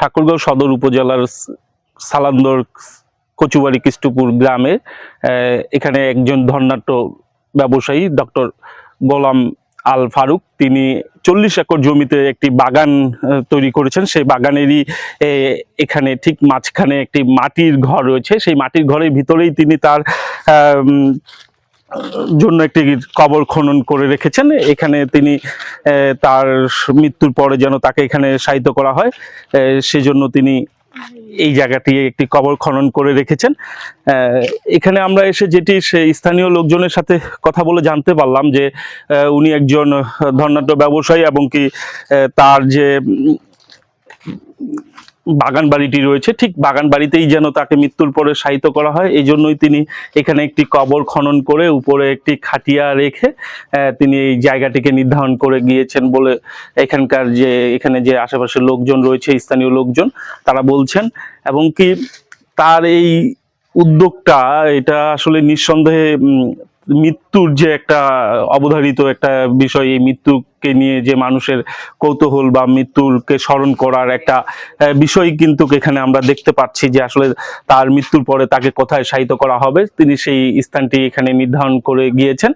ঠাকুরগাঁও সদর উপজেলার সালান্দর কচুবাড়ি কৃষ্টপুর গ্রামে এখানে একজন ধর্নাট্য ব্যবসায়ী, ডক্টর গোলাম আল ফারুক, তিনি চল্লিশ একর জমিতে একটি বাগান তৈরি করেছেন। সেই বাগানেরই এখানে ঠিক মাঝখানে একটি মাটির ঘর রয়েছে। সেই মাটির ঘরের ভিতরেই তিনি তার জন্য একটি কবর খনন করে রেখেছেন। এখানে তিনি তার মৃত্যুর পরে যেন তাকে এখানে সাহিত্য করা হয় সেজন্য তিনি এই জায়গাটি একটি কবর খনন করে রেখেছেন। এখানে আমরা এসে যেটি সেই স্থানীয় লোকজনের সাথে কথা বলে জানতে পারলাম যে উনি একজন ধর্নাঢ্য ব্যবসায়ী এবং কি তার যে বাগান বাড়িটি রয়েছে। ঠিক বাগান বাড়িতেই যেন তাকে মৃত্যুর পরে শায়িত করা হয়। এই জন্যই তিনি এখানে একটি কবর খনন করে উপরে একটি খাটিয়া রেখে তিনি এই জায়গাটিকে নির্ধারণ করে গিয়েছেন বলে এখানকার যে, এখানে যে আশেপাশের লোকজন রয়েছে, স্থানীয় লোকজন, তারা বলছেন। এবং কি তার এই উদ্যোগটা, এটা আসলে নিঃসন্দেহে মৃত্যুর যে একটা অবধারিত একটা বিষয়, এই মৃত্যুকে নিয়ে যে মানুষের কৌতূহল বা মৃত্যুরকে স্মরণ করার একটা বিষয় কিন্তু এখানে আমরা দেখতে পাচ্ছি যে আসলে তার মৃত্যুর পরে তাকে কোথায় সাহিত্য করা হবে। তিনি সেই স্থানটি এখানে নির্ধারণ করে গিয়েছেন।